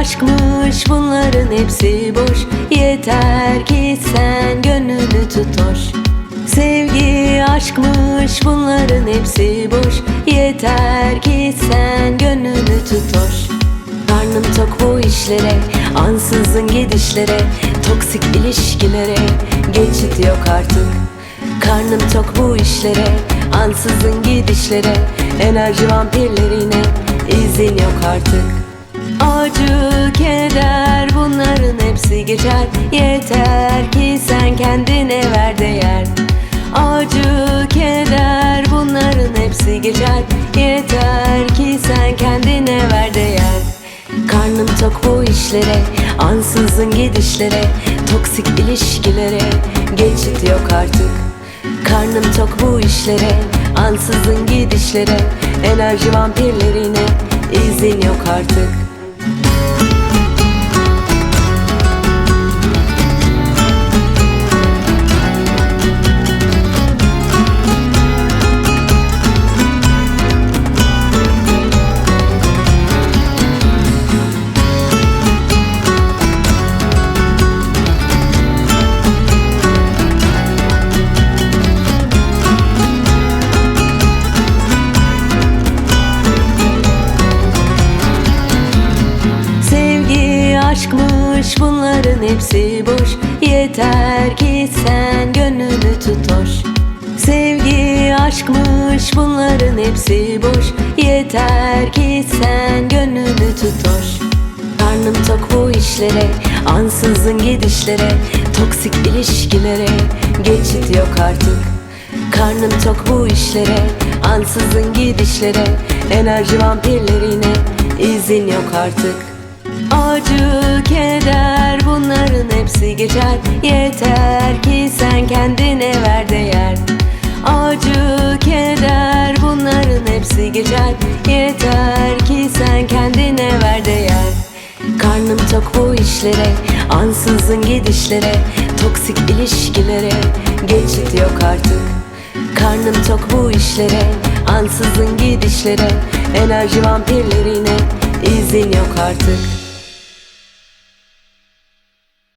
aşkmış bunların hepsi boş. Yeter ki sen gönlünü tut Sevgi aşkmış bunların hepsi boş. Yeter ki sen gönlünü tut Karnım tok bu işlere Ansızın gidişlere Toksik ilişkilere. Geçit yok artık. Karnım tok bu işlere Ansızın gidişlere. Enerji vampirlerine izin yok artık Acı, keder bunların hepsi geçer. Yeter ki sen kendine ver değer. Acı, keder bunların hepsi geçer. Yeter ki sen kendine ver değer. Karnım tok bu işlere Ansızın gidişlere Toksik ilişkilere. Geçit yok artık. Karnım tok bu işlere Ansızın gidişlere. Enerji vampirlerine izin yok artık aşkmış bunların hepsi boş. Yeter ki sen gönlünü tut Sevgi aşkmış bunların hepsi boş. Yeter ki sen gönlünü tut Karnım tok bu işlere Ansızın gidişlere Toksik ilişkilere. Geçit yok artık. Karnım tok bu işlere Ansızın gidişlere. Enerji vampirlerine izin yok artık Acı, keder bunların hepsi geçer. Yeter ki sen kendine ver değer. Acı, keder bunların hepsi geçer. Yeter ki sen kendine ver değer. Karnım tok bu işlere Ansızın gidişlere Toksik ilişkilere. Geçit yok artık. Karnım tok bu işlere Ansızın gidişlere. Enerji vampirlerine izin yok artık